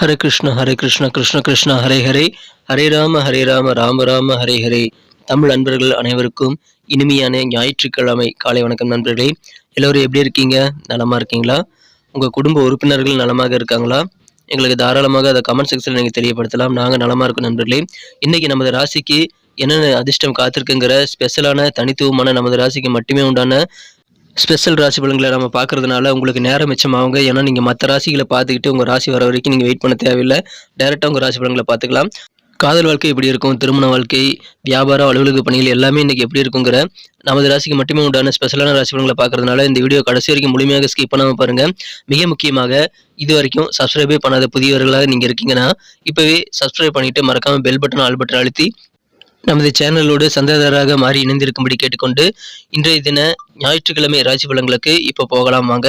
ஹரே கிருஷ்ண ஹரே கிருஷ்ண கிருஷ்ண கிருஷ்ண ஹரே ஹரே. ஹரே ராம ஹரே ராம ராம ராம ஹரே ஹரே. தமிழ் நண்பர்கள் அனைவருக்கும் இனிமையான ஞாயிற்றுக்கிழமை. காலை வணக்கம் நண்பர்களே. எல்லோரும் எப்படி இருக்கீங்க? நலமாக இருக்கீங்களா? உங்கள் குடும்ப உறுப்பினர்கள் நலமாக இருக்காங்களா? எங்களுக்கு தாராளமாக அதை கமெண்ட் செக்ஷனில் நீங்கள் தெரியப்படுத்தலாம். நாங்கள் நலமாக இருக்கோம் நண்பர்களே. இன்றைக்கி நமது ராசிக்கு என்னென்ன அதிர்ஷ்டம் காத்திருக்குங்கிற ஸ்பெஷலான தனித்துவமான நமது ராசிக்கு மட்டுமே உண்டான ஸ்பெஷல் ராசி பலன்களை நம்ம பார்க்கறதுனால உங்களுக்கு நேரம் மிச்சமாகுங்க. ஏன்னா நீங்கள் மற்ற ராசிகளை பார்த்துக்கிட்டு உங்கள் ராசி வர வரைக்கும் நீங்கள் வெயிட் பண்ண தேவையில்லை. டேரெக்டாக உங்கள் ராசி பலன்களை பார்த்துக்கலாம். காதல் வாழ்க்கை எப்படி இருக்கும்? திருமண வாழ்க்கை வியாபாரம் அலுவலக பணிகள் எல்லாமே இன்றைக்கி எப்படி இருக்குங்கிற நமது ராசிக்கு மட்டுமே உண்டான ஸ்பெஷலான ராசி பலன்களை பார்க்கறதுனால இந்த வீடியோ கடைசி வரைக்கும் முழுமையாக ஸ்கிப் பண்ணாமல் பாருங்கள் மிக முக்கியமாக இது வரைக்கும் சப்ஸ்கிரைபே பண்ணாத புதியவர்களாக நீங்கள் இருக்கீங்கன்னா இப்போவே சப்ஸ்கிரைப் பண்ணிவிட்டு மறக்காமல் பெல் பட்டன் ஆல் பட்டன் அழுத்தி நமது சேனலோடு சந்தாதாரராக மாறி இணைந்திருக்கும்படி கேட்டுக்கொண்டு இன்றைய தின ஞாயிற்றுக்கிழமை ராசி பலன்களுக்கு இப்போ போகலாம் வாங்க.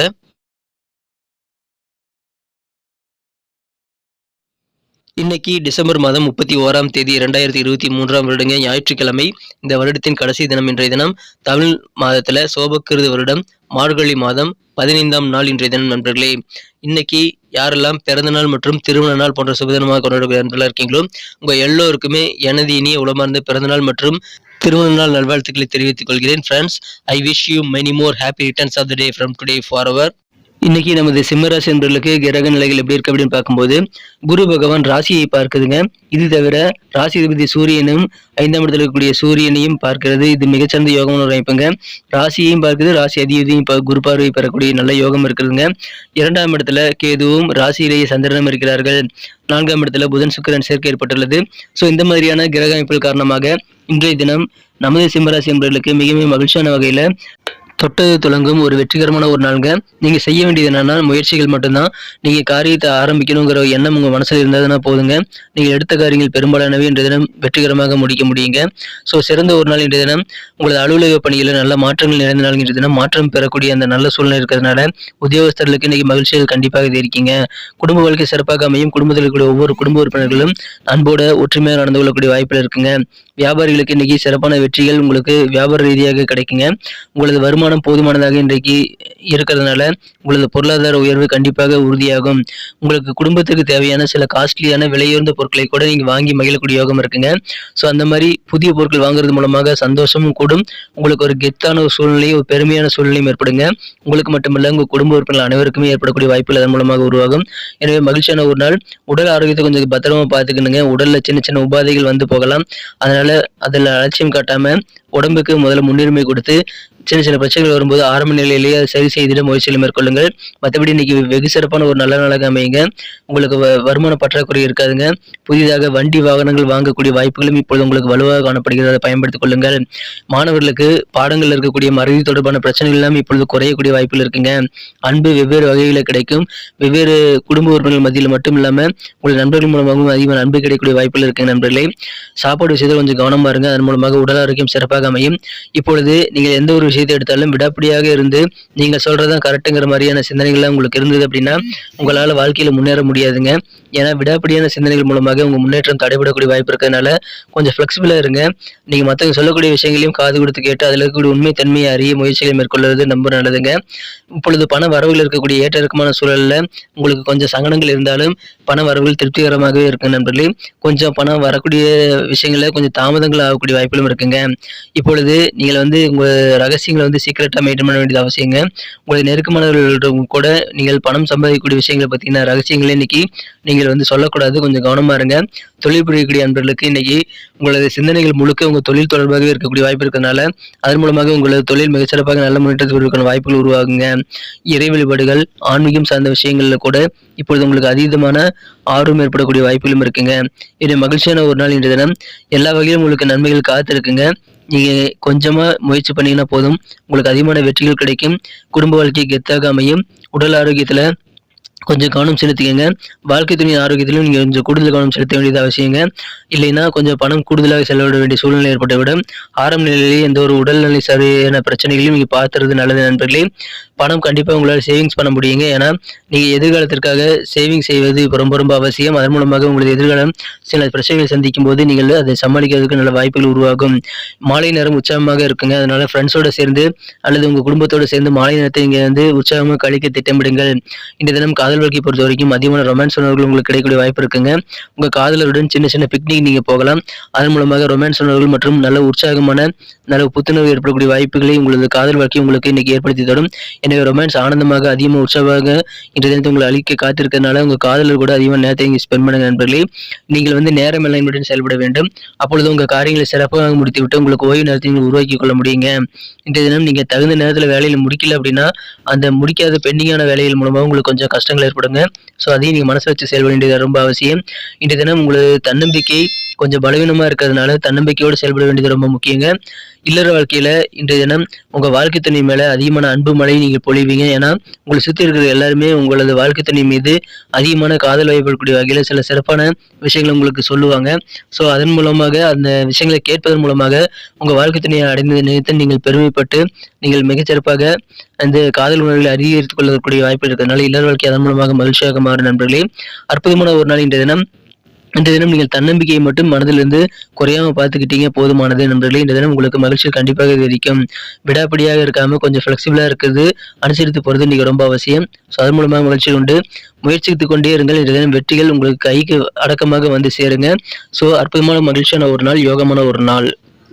இன்னைக்கு டிசம்பர் மாதம் முப்பத்தி ஓராம் தேதி இரண்டாயிரத்தி இருபத்தி மூன்றாம் வருடங்க ஞாயிற்றுக்கிழமை. இந்த வருடத்தின் கடைசி தினம் இன்றைய தினம் தமிழ் மாதத்துல சோபக்கிருது வருடம் மார்கழி மாதம் பதினைந்தாம் நாள் இன்றைய தினம் நண்பர்களே. இன்னைக்கு யாரெல்லாம் பிறந்த நாள் மற்றும் திருமண நாள் போன்ற சுபதினமாக கொண்டாடக்கூடிய நண்பர்களாக இருக்கீங்களோ உங்க எல்லோருக்குமே எனது இனிய உளமார்ந்த பிறந்தநாள் மற்றும் திருமண நாள் நல்வாழ்த்துக்களை தெரிவித்துக் கொள்கிறேன். Friends I wish you many more happy returns of the day from today for our இன்னைக்கு நமது சிம்மராசி என்பர்களுக்கு கிரக நிலைகள் எப்படி இருக்கு அப்படின்னு பார்க்கும்போது குரு பகவான் ராசியை பார்க்குதுங்க. இது தவிர ராசி அதிபதி சூரியனும் ஐந்தாம் இடத்துல இருக்கக்கூடிய சூரியனையும் பார்க்கிறது. இது மிகச்சிறந்த யோகம்னு ஒரு அமைப்புங்க ராசியையும் பார்க்குது ராசி அதிபதியும் குரு பார்வை பெறக்கூடிய நல்ல யோகம் இருக்குதுங்க. இரண்டாம் இடத்துல கேதுவும் ராசியிலேயே சந்திரனும் இருக்கிறார்கள். நான்காம் இடத்துல புதன் சுக்கிரன் சேர்க்கை ஏற்பட்டுள்ளது. ஸோ இந்த மாதிரியான கிரக அமைப்புகள் காரணமாக இன்றைய தினம் நமது சிம்மராசி என்பவர்களுக்கு மிகவும் மகிழ்ச்சியான வகையில் தொட்டது துலங்கும் ஒரு வெற்றிகரமான ஒரு நாளுங்க. நீங்கள் செய்ய வேண்டியது என்னன்னா முயற்சிகள் மட்டும்தான். நீங்கள் காரியத்தை ஆரம்பிக்கணுங்கிற எண்ணம் உங்கள் மனசில் இருந்ததுன்னா போதுங்க. நீங்கள் எடுத்த காரியங்கள் பெரும்பாலானவை இன்றைய தினம் வெற்றிகரமாக முடிக்க முடியுங்க. ஸோ சிறந்த ஒரு நாள் இன்றைய தினம். உங்களது அலுவலக பணியில் நல்ல மாற்றங்கள் நிறைந்த நாள் இன்றைய தினம். மாற்றம் பெறக்கூடிய அந்த நல்ல சூழ்நிலை இருக்கிறதுனால உத்தியோகஸ்தர்களுக்கு இன்னைக்கு மகிழ்ச்சிகள் கண்டிப்பாக இது இருக்கீங்க குடும்ப வாழ்க்கை சிறப்பாக அமையும். குடும்பத்தில் இருக்கக்கூடிய ஒவ்வொரு குடும்ப உறுப்பினர்களும் அன்போட ஒற்றுமையாக நடந்து கொள்ளக்கூடிய வாய்ப்புகள் இருக்குங்க. வியாபாரிகளுக்கு இன்னைக்கு சிறப்பான வெற்றிகள் உங்களுக்கு வியாபார ரீதியாக கிடைக்குங்க. உங்களது வருமானம் போதுமானதாக இன்றைக்கு இருக்கிறதுனால உங்களது பொருளாதார உயர்வு கண்டிப்பாக உறுதியாகும். உங்களுக்கு குடும்பத்துக்கு தேவையான சில காஸ்ட்லியான விலையுயர்ந்த பொருட்களை கூட நீங்கள் வாங்கி மகிழக்கூடிய யோகம் இருக்குங்க. ஸோ அந்த மாதிரி புதிய பொருட்கள் வாங்குறது மூலமாக சந்தோஷமும் கூடும். உங்களுக்கு ஒரு கெத்தான ஒரு சூழ்நிலையும் ஒரு பெருமையான சூழ்நிலையும் ஏற்படுங்க. உங்களுக்கு மட்டுமல்ல உங்கள் குடும்ப உறுப்பினர்கள் அனைவருக்குமே ஏற்படக்கூடிய வாய்ப்புகள் அதன் மூலமாக உருவாகும். எனவே மகிழ்ச்சியான ஒரு நாள். உடல் ஆரோக்கியத்தை கொஞ்சம் பத்திரமா பார்த்துக்கணுங்க. உடல்ல சின்ன சின்ன உபாதைகள் வந்து போகலாம். அதனால அதில் அலட்சியம் காட்டாம உடம்புக்கு முதல்ல முன்னுரிமை கொடுத்து சின்ன சின்ன பிரச்சனைகள் வரும்போது ஆரம்ப நிலையிலேயே அதை சரி செய்திட முயற்சிகளை மேற்கொள்ளுங்கள். மற்றபடி இன்னைக்கு வெகு சிறப்பான ஒரு நல்ல நாளாக அமையுங்க. உங்களுக்கு வருமான பற்றாக்குறை இருக்காதுங்க. புதிதாக வண்டி வாகனங்கள் வாங்கக்கூடிய வாய்ப்புகளும் இப்பொழுது உங்களுக்கு வலுவாக காணப்படுகிறது. அதை பயன்படுத்திக் கொள்ளுங்கள். மாணவர்களுக்கு பாடங்களில் இருக்கக்கூடிய மறதி தொடர்பான பிரச்சனைகள் எல்லாம் இப்பொழுது குறையக்கூடிய வாய்ப்புகள் இருக்குங்க. அன்பு வெவ்வேறு வகைகளில் கிடைக்கும். வெவ்வேறு குடும்ப உறுப்பினர்கள் மத்தியில் மட்டும் இல்லாமல் உங்கள் நண்பர்கள் மூலமாகவும் அதிகமாக அன்பு கிடைக்கக்கூடிய வாய்ப்புகள் இருக்குங்க நண்பர்களே. சாப்பாடு விஷயத்தில் கொஞ்சம் கவனமா இருங்க. அதன் மூலமாக உடல் ஆரோக்கியம் சிறப்பாக அமையும். இப்பொழுது நீங்கள் எந்த ஒரு விஷயம் விஷயத்தை எடுத்தாலும் விடாப்பிடியாக இருந்து நீங்கள் சொல்கிறதான் கரெக்டுங்கிற மாதிரியான சிந்தனைகள்லாம் உங்களுக்கு இருந்தது அப்படின்னா உங்களால் வாழ்க்கையில் முன்னேற முடியாதுங்க. ஏன்னா விடாப்பிடியான சிந்தனைகள் மூலமாக உங்கள் முன்னேற்றம் தடைபடக்கூடிய வாய்ப்பு இருக்கிறதுனால கொஞ்சம் ஃப்ளெக்சிபிளாக இருங்க. நீங்கள் மற்றவங்க சொல்லக்கூடிய விஷயங்களையும் காது கொடுத்து கேட்டு அதில் இருக்கக்கூடிய உண்மை தன்மையை அறிய முயற்சிகளை மேற்கொள்வது ரொம்ப நல்லதுங்க. இப்பொழுது பண வரவுகள் இருக்கக்கூடிய ஏற்ற இறக்கமான சூழலில் உங்களுக்கு கொஞ்சம் சங்கடங்கள் இருந்தாலும் பண வரவுகள் திருப்திகரமாகவே இருக்கு நண்பர்களே. கொஞ்சம் பணம் வரக்கூடிய விஷயங்களில் கொஞ்சம் தாமதங்கள் ஆகக்கூடிய வாய்ப்புகளும் இருக்குங்க. இப்பொழுது நீங்கள் வந்து உங்கள் விஷயங்களை வந்து சீக்கிரட்டாக மெயின்டைன் பண்ண வேண்டியது அவசியங்க. உங்களுடைய நெருக்கமானவர்கள் கூட நீங்கள் பணம் சம்பாதிக்கக்கூடிய விஷயங்களை பற்றின ரகசியங்களை இன்னைக்கு நீங்கள் வந்து சொல்லக்கூடாது. கொஞ்சம் கவனமாக இருங்க. தொழில் புரியக்கூடிய அன்பர்களுக்கு இன்னைக்கு உங்களது சிந்தனைகள் முழுக்க உங்கள் தொழில் தொடர்பாகவே இருக்கக்கூடிய வாய்ப்பு இருக்கிறதுனால அதன் மூலமாக உங்களது தொழில் மிகச்சிறப்பாக நல்ல முன்னேற்றத்திற்கான வாய்ப்புகள் உருவாகுங்க. இறை வழிபாடுகள் ஆன்மீகம் சார்ந்த விஷயங்களில் கூட இப்பொழுது உங்களுக்கு அதீதமான ஆர்வம் ஏற்படக்கூடிய வாய்ப்புகளும் இருக்குங்க. இது மகிழ்ச்சியான ஒரு நாள் இன்றைய தினம். எல்லா வகையிலும் உங்களுக்கு நன்மைகள் காத்திருக்குங்க. நீங்கள் கொஞ்சமாக முயற்சி பண்ணிங்கன்னா போதும். உங்களுக்கு அதிகமான வெற்றிகள் கிடைக்கும். குடும்ப வாழ்க்கை கெத்தாக அமையும். உடல் ஆரோக்கியத்தில் கொஞ்சம் கவனம் செலுத்திக்கங்க. வாழ்க்கை துணியின் ஆரோக்கியத்திலும் நீங்கள் கொஞ்சம் கூடுதல் கவனம் செலுத்த வேண்டியது அவசியங்க. இல்லைன்னா கொஞ்சம் பணம் கூடுதலாக செலவிட வேண்டிய சூழ்நிலை ஏற்பட்டு விட ஆரம்ப நிலையிலேயே எந்த ஒரு உடல்நிலை சரியான பிரச்சனைகளையும் நீங்கள் பார்த்துறது நல்லது நண்பர்களே. பணம் கண்டிப்பாக உங்களால் சேவிங்ஸ் பண்ண முடியுங்க. ஏன்னா நீங்கள் எதிர்காலத்திற்காக சேவிங் செய்வது இப்போ ரொம்ப ரொம்ப அவசியம். அதன் மூலமாக உங்களது எதிர்காலம் சில பிரச்சனைகளை சந்திக்கும் போது நீங்கள் அதை சமாளிக்கிறதுக்கு நல்ல வாய்ப்புகள் உருவாகும். மாலை நேரம் உற்சாகமாக இருக்குங்க. அதனால ஃப்ரெண்ட்ஸோடு சேர்ந்து அல்லது உங்கள் குடும்பத்தோடு சேர்ந்து மாலை நேரத்தை இங்கே வந்து உற்சாகமாக கழிக்க திட்டமிடுங்கள். இந்த தினம் காதல் வாழ்க்கை பொறுத்த வரைக்கும் அதிகமான ரொமான்ஸ் உணர்வுகள் உங்களுக்கு கிடைக்கக்கூடிய வாய்ப்பு இருக்குங்க. உங்கள் காதலருடன் சின்ன சின்ன பிக்னிக் நீங்கள் போகலாம். அதன் மூலமாக ரொமான்ஸ் உணர்வுகள் மற்றும் நல்ல உற்சாகமான நல்ல புத்துணர்வு ஏற்படக்கூடிய வாய்ப்புகளை உங்களது காதல் வாழ்க்கை உங்களுக்கு இன்னைக்கு ஏற்படுத்தி தரும். எனவே ரொமான்ஸ் ஆனந்தமாக அதிகமாக உற்சாகமாக இன்றைய தினத்தை உங்களை அழிக்க காத்திருக்கிறதுனால உங்கள் காதலர் கூட அதிகமாக நேரத்தை இங்கே ஸ்பெண்ட் பண்ணுங்க நண்பர்களே. நீங்கள் வந்து நேர மேலாண்மையுடன் செயல்பட வேண்டும். அப்பொழுது உங்கள் காரியங்களை சிறப்பாக முடித்துவிட்டு உங்களுக்கு ஓய்வு நேரத்தை நீங்கள் உருவாக்கி கொள்ள முடியுங்க. இன்றைய தினம் நீங்கள் தகுந்த நேரத்தில் வேலையில் முடிக்கல அப்படின்னா அந்த முடிக்காத பெண்டிங்கான வேலைகள் மூலமாக உங்களுக்கு கொஞ்சம் கஷ்டங்கள் ஏற்படுங்க. ஸோ அதையும் நீங்கள் மனசு வச்சு செயல்பட வேண்டியது ரொம்ப அவசியம். இன்றைய தினம் உங்களது தன்னம்பிக்கை கொஞ்சம் பலவீனமாக இருக்கிறதுனால தன்னம்பிக்கையோடு செயல்பட வேண்டியது ரொம்ப முக்கியங்க. இல்லற வாழ்க்கையில் இன்றைய தினம் உங்கள் வாழ்க்கை தண்ணி மேலே அதிகமான அன்பு மழை நீங்கள் பொழிவீங்க. ஏன்னா உங்களை சுற்றி இருக்கிற எல்லாருமே உங்களது வாழ்க்கை தண்ணி மீது அதிகமான காதல் வயப்படக்கூடிய வகையில் சில சிறப்பான விஷயங்களை உங்களுக்கு சொல்லுவாங்க. ஸோ அதன் மூலமாக அந்த விஷயங்களை கேட்பதன் மூலமாக உங்கள் வாழ்க்கை தண்ணியை அடைந்த நினைத்து நீங்கள் பெருமைப்பட்டு நீங்கள் மிகச்சிறப்பாக அந்த காதல் உணர்வுகளை அதிகரித்துக் கொள்ளக்கூடிய வாய்ப்பு இருக்கிறதுனால இல்லற வாழ்க்கை அதன் மூலமாக மகிழ்ச்சியாக மாறும் நண்பர்களே. அற்புதமான ஒரு நாள் இன்றைய தினம். இன்றைய தினம் நீங்கள் தன்னம்பிக்கையை மட்டும் மனதிலிருந்து குறையாம பார்த்துக்கிட்டீங்க போதுமானது நண்பர்களே. இந்த தினம் உங்களுக்கு மகிழ்ச்சி கண்டிப்பாக தெரிவிக்கும் விடாப்படியாக இருக்காம கொஞ்சம் ஃப்ளெக்சிபிளா இருக்கிறது அனுசரித்து போறது இன்றைக்கி ரொம்ப அவசியம். ஸோ அதன் மூலமாக மகிழ்ச்சி உண்டு. முயற்சித்து கொண்டே இருங்கள். இன்றைய தினம் வெற்றிகள் உங்களுக்கு கைக்கு அடக்கமாக வந்து சேருங்க. ஸோ அற்புதமான மகிழ்ச்சியான ஒரு நாள் யோகமான ஒரு நாள்.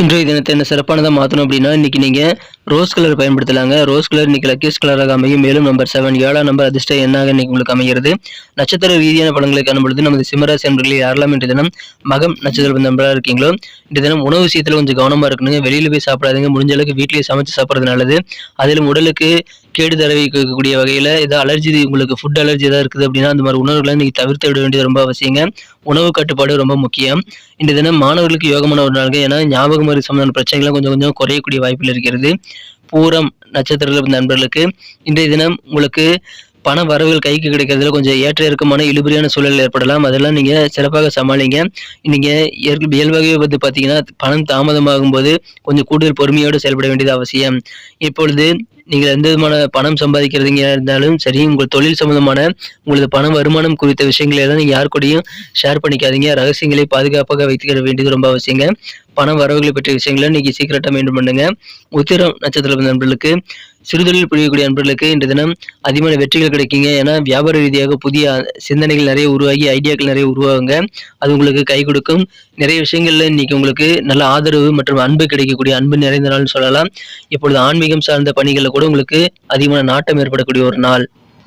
இன்றைய தினத்தை என்ன சிறப்பானதாக மாற்றணும் அப்படின்னா இன்னைக்கு நீங்கள் ரோஸ் கலர் பயன்படுத்தலாங்க. ரோஸ் கலர் இன்றைக்கி லக்கீஸ் கலராக அமையும். மேலும் நம்பர் செவன் ஏழாம் நம்பர் அதிர்ஷ்ட எண்ணாக இன்றைக்கி உங்களுக்கு அமைகிறது. நட்சத்திர ரீதியான படங்களை காணும்பொழுது நமது சிம்மராசி என்பர்களில் யாரெல்லாம் இன்றைய தினம் மகம் நட்சத்திர நண்பராக இருக்கீங்களோ இன்றைய தினம் உணவு விஷயத்தில் கொஞ்சம் கவனமாக இருக்கணுங்க. வெளியில் போய் சாப்பிடாதீங்க. முடிஞ்ச அளவுக்கு வீட்டிலேயே சமைச்சு சாப்பிட்றது நல்லது. அதிலும் உடலுக்கு கேடு தரவிக்கக்கூடிய வகையில் ஏதோ அலர்ஜி உங்களுக்கு ஃபுட் அலர்ஜி ஏதாவது இருக்குது அப்படின்னா அந்த மாதிரி உணவுகளை நீங்கள் தவிர்த்து விட வேண்டியது ரொம்ப அவசியங்க. உணவு கட்டுப்பாடு ரொம்ப முக்கியம். இந்த தினம் மாணவர்களுக்கு யோகமான ஒரு நாளுங்க. ஏன்னா ஞாபகம் மருந்து சம்பந்தமான பிரச்சனைகள்லாம் கொஞ்சம் கொஞ்சம் குறையக்கூடிய வாய்ப்பில் இருக்கிறது. பூரம் நட்சத்திரங்கள் நண்பர்களுக்கு இன்றைய தினம் உங்களுக்கு பண வரவுகள் கைக்கு கிடைக்கிறதுல கொஞ்சம் ஏற்ற இறக்கமான இழுபறியான சூழல் ஏற்படலாம். அதெல்லாம் நீங்கள் சிறப்பாக சமாளிங்க. நீங்கள் இயல்பாகவே வந்து பார்த்தீங்கன்னா பணம் தாமதமாகும் போது கொஞ்சம் கூடுதல் பொறுமையோடு செயல்பட வேண்டியது அவசியம். இப்பொழுது நீங்கள் எந்த விதமான பணம் சம்பாதிக்கிறதுங்க இருந்தாலும் சரி உங்கள் தொழில் சம்பந்தமான உங்களது பணம் வருமானம் குறித்த விஷயங்களை எல்லாம் நீங்கள் யார் கூடயும் ஷேர் பண்ணிக்காதீங்க. ரகசியங்களை பாதுகாப்பாக வைத்துக்கிற வேண்டியது ரொம்ப அவசியங்க. பண வரவுகளை பற்றிய விஷயங்களை இன்னைக்கு சீக்கிரட்டா மெயின்டைன் பண்ணுங்க. உத்திரம் நட்சத்திர நண்பர்களுக்கு சிறுதொழில் புரியக்கூடிய நண்பர்களுக்கு இந்த தினம் அதிகமான வெற்றிகள் கிடைக்குங்க. ஏன்னா வியாபார ரீதியாக புதிய சிந்தனைகள் நிறைய உருவாகி ஐடியாக்கள் நிறைய உருவாகுங்க. அது உங்களுக்கு கை கொடுக்கும். நிறைய விஷயங்கள்ல இன்னைக்கு உங்களுக்கு நல்ல ஆதரவு மற்றும் அன்பு கிடைக்கக்கூடிய அன்பு நிறைந்த நாள்னு சொல்லலாம். இப்பொழுது ஆன்மீகம் சார்ந்த பணிகளில் கூட உங்களுக்கு அதிகமான நாட்டம் ஏற்படக்கூடிய ஒரு நாள்.